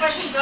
પછી